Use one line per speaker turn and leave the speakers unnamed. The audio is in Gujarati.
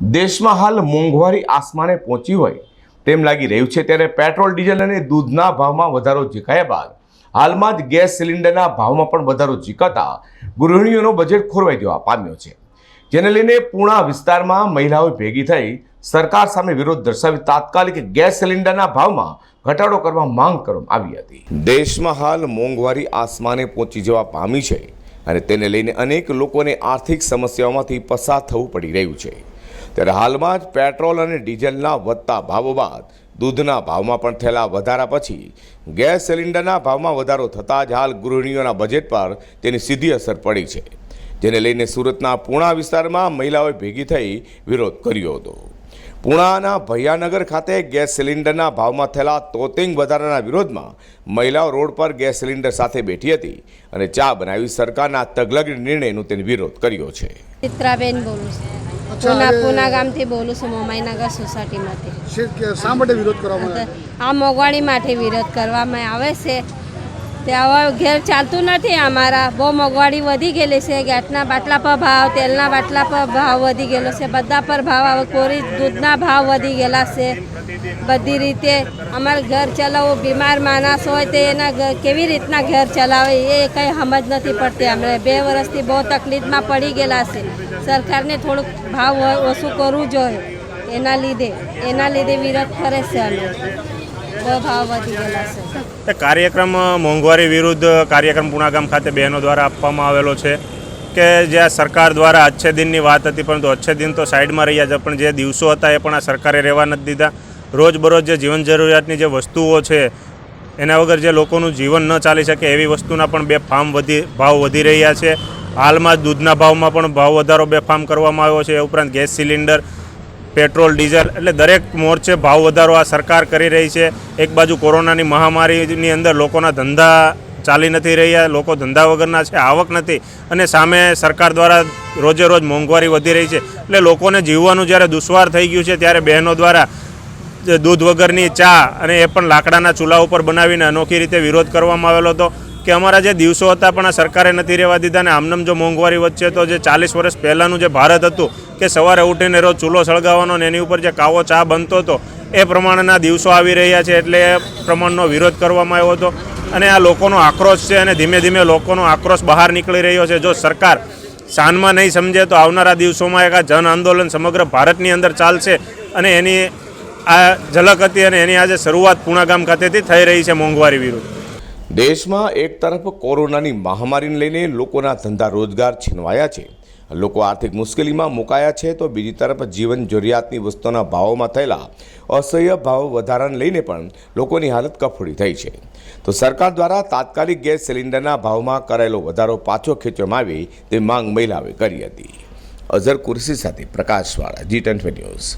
દેશમાં હાલ મોંઘવારી આસમાને પહોંચી હોય તેમ લાગી રહ્યું છે. ત્યારે પેટ્રોલ, ડીઝલ અને દૂધના ભાવમાં વધારો ઝીકાયા બાદ હાલમાં જ ગેસ સિલિન્ડરના ભાવમાં પણ વધારો ઝીકાતા ગૃહિણીઓનો બજેટ ખોરવાઈ જવા પામ્યો છે. જેને લઈને પૂણા વિસ્તારમાં મહિલાઓ ભેગી થઈ સરકાર સામે વિરોધ દર્શાવી તાત્કાલિક ગેસ સિલિન્ડરના ભાવમાં ઘટાડો કરવા માંગ કરવામાં આવી હતી. દેશમાં હાલ મોંઘવારી આસમાને પહોંચી જવા પામી છે અને તેને લઈને અનેક લોકોને આર્થિક સમસ્યાઓમાંથી પસાર થવું પડી રહ્યું છે. ત્યારે હાલમાં જ પેટ્રોલ અને ડીઝલના વધતા ભાવો બાદ દૂધના ભાવમાં પણ થયેલા વધારા પછી ગેસ સિલિન્ડરના ભાવમાં વધારો થતાં જ હાલ ગૃહિણીઓના બજેટ પર તેની સીધી અસર પડી છે, જેને લઈને સુરતના પૂણા વિસ્તારમાં મહિલાઓએ ભેગી થઈ વિરોધ કર્યો હતો. પૂણાના ભૈયાનગર ખાતે ગેસ સિલિન્ડરના ભાવમાં થયેલા તોતિંગ વધારાના વિરોધમાં મહિલાઓ રોડ પર ગેસ સિલિન્ડર સાથે બેઠી હતી અને ચા બનાવી સરકારના તગલગ નિર્ણયનો તેને વિરોધ કર્યો છે.
ચિત્રાબેન બોલું છું.
અચ્છા,
પૂના ગામથી બોલું છું મોમાઈનગર સોસાયટીમાંથી.
શા માટે વિરોધ કરવામાં
આ મોંઘવારી માટે વિરોધ કરવામાં આવે છે. હવે ઘેર ચાલતું નથી અમારા. બહુ મોંઘવારી વધી ગયેલી છે. ગેસના બાટલા પર ભાવ, તેલના બાટલા પર ભાવ વધી ગયેલો છે. બધા પર ભાવ આવે. કોરી દૂધના ભાવ વધી ગયેલા છે. બધી રીતે અમારે ઘર ચલાવવું બીમાર માણસ હોય તે એના કેવી રીતના ઘર ચલાવે એ કંઈ સમજ નથી પડતી. અમને બે વર્ષથી બહુ તકલીફમાં પડી ગયેલા છે. સરકારને થોડુંક ભાવ ઓછું કરવું જોઈએ. એના લીધે એના લીધે વિરોધ કરે છે અમે. બહુ ભાવ વધી ગયેલા છે.
કાર્યક્રમ મોંઘવારી વિરુદ્ધ કાર્યક્રમ પુણાગામ ખાતે બહેનો દ્વારા આપવામાં આવેલો છે કે જે આ સરકાર દ્વારા અચ્છે દિનની વાત હતી, પરંતુ અચ્છે દિન તો સાઈડમાં રહ્યા છે, પણ જે દિવસો હતા એ પણ આ સરકારે રહેવા નથી દીધા. રોજબરોજ જે જીવન જરૂરિયાતની જે વસ્તુઓ છે, એના વગર જે લોકોનું જીવન ન ચાલી શકે એવી વસ્તુના પણ બે ફાર્મ વધી, ભાવ વધી રહ્યા છે. હાલમાં દૂધના ભાવમાં પણ ભાવ વધારો બે ફાર્મ કરવામાં આવ્યો છે. એ ઉપરાંત ગેસ સિલિન્ડર પેટ્રોલ, ડીઝલ, એટલે દરેક મોરચે ભાવ વધારો આ સરકાર કરી રહી છે. એક બાજુ કોરોનાની મહામારીની અંદર લોકોના ધંધા ચાલી નથી રહ્યા, લોકો ધંધા વગરના છે, આવક નથી અને સામે સરકાર દ્વારા રોજે રોજ મોંઘવારી વધી રહી છે. એટલે લોકોને જીવવાનું જ્યારે દુશ્વાર થઈ ગયું છે, ત્યારે બહેનો દ્વારા દૂધ વગરની ચા અને એ પણ લાકડાના ચૂલા ઉપર બનાવીને અનોખી રીતે વિરોધ કરવામાં આવેલો હતો કે અમારા જે દિવસો હતા પણ આ સરકારે નથી રહેવા દીધા અને આમનામ જો મોંઘવારી વચ્ચે તો જે ચાલીસ વર્ષ પહેલાંનું જે ભારત હતું કે સવારે ઉઠીને રોજ ચૂલો સળગાવવાનો ને એની ઉપર જે કાવો ચા બનતો હતો, એ પ્રમાણેના દિવસો આવી રહ્યા છે એટલે એ પ્રમાણનો વિરોધ કરવામાં આવ્યો હતો. અને આ લોકોનો આક્રોશ છે અને ધીમે ધીમે લોકોનો આક્રોશ બહાર નીકળી રહ્યો છે. જો સરકાર શાનમાં નહીં સમજે તો આવનારા દિવસોમાં એક આ જન આંદોલન સમગ્ર ભારતની અંદર ચાલશે અને એની આ ઝલક હતી અને એની આજે શરૂઆત પૂણાગામ ખાતેથી થઈ રહી છે મોંઘવારી વિરુદ્ધ.
દેશમાં એક તરફ કોરોનાની મહામારીને લઈને લોકોના ધંધા રોજગાર છીનવાયા છે. લોકો આર્થિક મુશ્કેલીમાં મુકાયા છે તો બીજી તરફ જીવન જરૂરિયાતની વસ્તુઓના ભાવોમાં થયેલા અસહ્ય ભાવ વધારાને લઈને પણ લોકોની હાલત કફોડી થઈ છે. તો સરકાર દ્વારા તાત્કાલિક ગેસ સિલિન્ડરના ભાવમાં કરાયેલો વધારો પાછો ખેંચવામાં આવે તે માંગ મહિલાઓએ કરી હતી. અઝર કુરશી સાથે પ્રકાશવાળા જી ટ્વેન્ટી ન્યૂઝ.